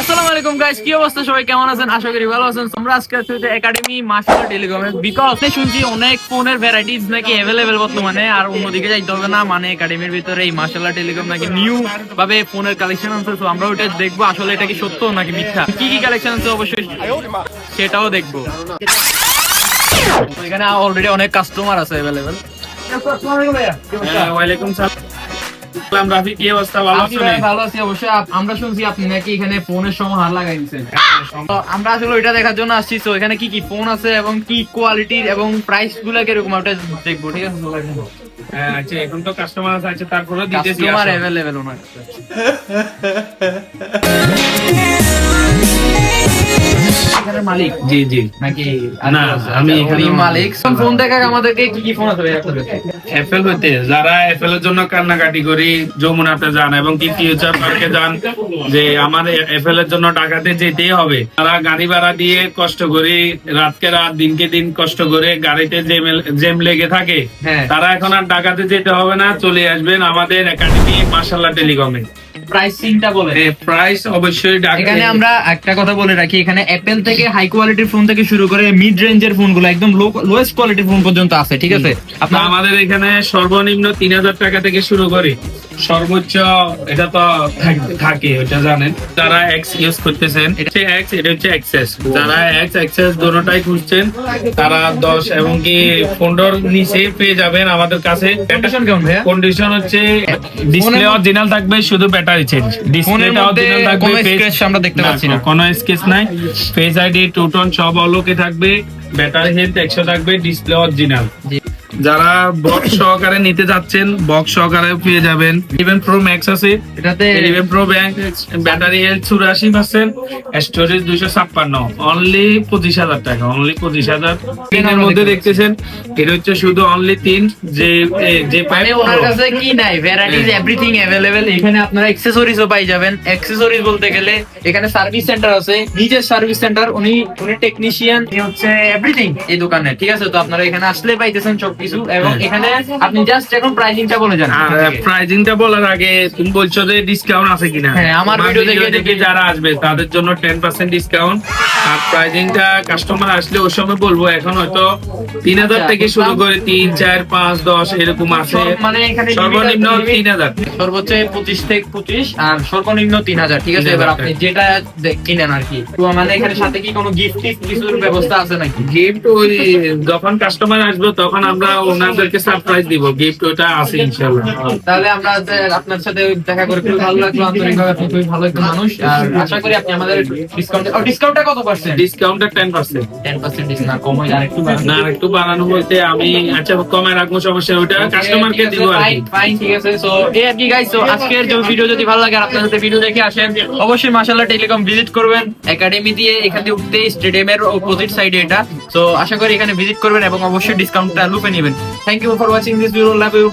আসসালামু আলাইকুম গাইস কি অবস্থা? সবাই কেমন আছেন? আশা করি ভালো আছেন। তোমরা আজকে আছি একাডেমি মার্শাল টেলিকমে বিকজ শুনছি অনেক ফোনের ভ্যারাইটিস নাকি অ্যাভেলেবেল বর্তমানে। আর অন্যদিকে যাইতে হবে না মানে একাডেমির ভিতরে এই মার্শাল টেলিকম নাকি নিউ ভাবে ফোনের কালেকশন আছে তো আমরা ওটা দেখব। আসলে এটা কি সত্য নাকি মিথ্যা? কি কি কালেকশন আছে অবশ্যই সেটাও দেখব। এখানে অলরেডি অনেক কাস্টমার আছে অ্যাভেলেবেল হ্যাঁ, ওয়ালাইকুম সালাম। রাফি কি অবস্থা ভালো আছো? ভালো আছি অবশ্যই আমরা শুনছি আপনি নাকি এখানে ফোনের সমাহার লাগাই দিয়েছেন আমরা আসলে ওইটা দেখার জন্য আসছি তো এখানে কি কি ফোন আছে এবং কি কোয়ালিটির এবং প্রাইসগুলো কীরকম ওটা দেখব ঠিক আছে হ্যাঁ, আচ্ছা এখন তো কাস্টমার আছে তারপরে দিতেছি কাস্টমার। অ্যাভেলেবেল ওনার এখানে মালিক? জি জি। নাকি না, আমি এখানে মালিক। ফোন দেখা আমাদেরকে কি কি ফোন আছে এফএল হইতে যারা এফএল এর জন্য কান্নাকাটি করি যমুনাতে যান এবং কি ফিউচার পার্কে যান যে আমার এফএল এর জন্য যেতেই হবে। তারা গাড়ি ভাড়া দিয়ে কষ্ট করি রাতকে রাত দিনকে দিন কষ্ট করে গাড়িতে জেম জেম লেগে থাকে। হ্যাঁ। তারা এখন আর ঢাকাতে যেতে হবে না চলে আসবেন আমাদের একাডেমি মার্শাল্লাহ টেলিকমে প্রাইসিংটা বলে প্রাইস অবশ্যই ঢাকা এখানে আমরা একটা কথা বলে রাখি এখানে অ্যাপেল থেকে হাই কোয়ালিটির ফোন থেকে শুরু করে মিড রেঞ্জের ফোনগুলো একদম লোয়েস্ট কোয়ালিটির ফোন পর্যন্ত আছে ঠিক আছে? আপনার আপনার আমাদের এখানে সর্বনিম্ন তিন হাজার টাকা থেকে শুরু করি। সর্বোচ্চ এটা তো থাকে ওটা জানেন। যারা এক্স ইউজ করতেছেন এটা এক্স এটা হচ্ছে এক্সেস যারা এক্স এক্সেস দুটোটাই খুঁজছেন তারা দশ এবং কি পনেরোর নিচে পেয়ে যাবেন আমাদের কাছে। কন্ডিশন কেমন ভাইয়া? কন্ডিশন হচ্ছে ডিসপ্লে অরিজিনাল থাকবে শুধু ব্যাটারি চেঞ্জ ডিসপ্লেটা অরিজিনাল থাকবে স্ক্র্যাচ আমরা দেখতে পাচ্ছি না। কোনো স্কেচ নাই। ফেস আইডি টু টোন সব অলোকে থাকবে। ব্যাটারি হেলথ একশো থাকবে ডিসপ্লে অরিজিনাল। যারা বক্স সহকারে নিতে যাচ্ছেন বক্স সহকারে পেয়ে যাবেন। ইলেভেন প্রো ম্যাক্স আছে এটাতে eleven pro bank battery health চুরাশি পার্সেন্ট স্টোরেজ দুইশো ছাপ্পান্ন। অনলি পঁচিশ হাজার টাকা অনলি পঁচিশ হাজার। তিনের মধ্যে দেখতেছেন এটা হচ্ছে শুধু অনলি তিন যে যে মানে পাইপ ওনার কাছে কি নাই ভ্যারাইটিস এভরিথিং অ্যাভেলেবেল এখানে আপনারা অ্যাক্সেসরিজও পাই যাবেন। অ্যাক্সেসরিজ বলতে গেলে এখানে সার্ভিস সেন্টার আছে। নিজের সার্ভিস সেন্টার উনি উনি টেকনিশিয়ান হচ্ছে এভরিথিং এই দোকানে ঠিক আছে? তো আপনারা এখানে আসলে পাইতেছেন সবকিছু এবং হ্যাঁ। এখানে আপনি জাস্ট এখন প্রাইজিংটা বলে যান। প্রাইজিংটা বলার আগে তুমি বলছো যে ডিসকাউন্ট আছে কিনা? হ্যাঁ, আমার ভিডিও দেখে- যারা আসবে তাদের জন্য টেন পার্সেন্ট ডিসকাউন্ট আর প্রাইজিংটা কাস্টমার আসলে ওই সময় বলব এখন হয়তো তিন হাজার আচ্ছা, থেকে শুরু করে তিন চার পাঁচ দশ এরকম আছে। মানে এখানে সর্বনিম্ন তিন হাজার। সর্বোচ্চ পঁচিশ থেকে পঁচিশ আর সর্বনিম্ন তিন হাজার ঠিক আছে? এবার আপনি যেটা কিনেন আর কি। তো মানে এখানে সাথে কি কোনো গিফট কিছুর ব্যবস্থা আছে নাকি? গিফট ওই যখন কাস্টমার আসবে তখন আমরা ওনাদেরকে সারপ্রাইজ দিব। গিফট ওটা আছে ইনশাল্লাহ তাহলে আমরা আপনার সাথে দেখা করে খুবই ভালো লাগল। আন্তরিকভাবে আপনি খুবই ভালো একজন মানুষ। আর আশা করি আপনি আমাদের ডিসকাউন্ট ডিসকাউন্টটা কত ডিসকাউন্টটা ডিসকাউন্ট কম হয় না বাড়ানো। বলতে আমি আচ্ছা কমে রাখব সমস্যা ওটা কাস্টমারকে দিব আর কি। fine, fine, ঠিক আছে সো এই আর কি গাইস সো আজকের যে ভিডিও যদি ভালো লাগে আর আপনার সাথে ভিডিও দেখে আসেন অবশ্যই মাশাআল্লাহ টেলিকম ভিজিট করবেন। একাডেমি দিয়ে এখান থেকে উঠতে স্টেডিয়ামের অপোজিট সাইডে এটা। সো আশা করি এখানে ভিজিট করবেন এবং অবশ্যই ডিসকাউন্টটা লুপে নেবেন। Thank you for watching this video love you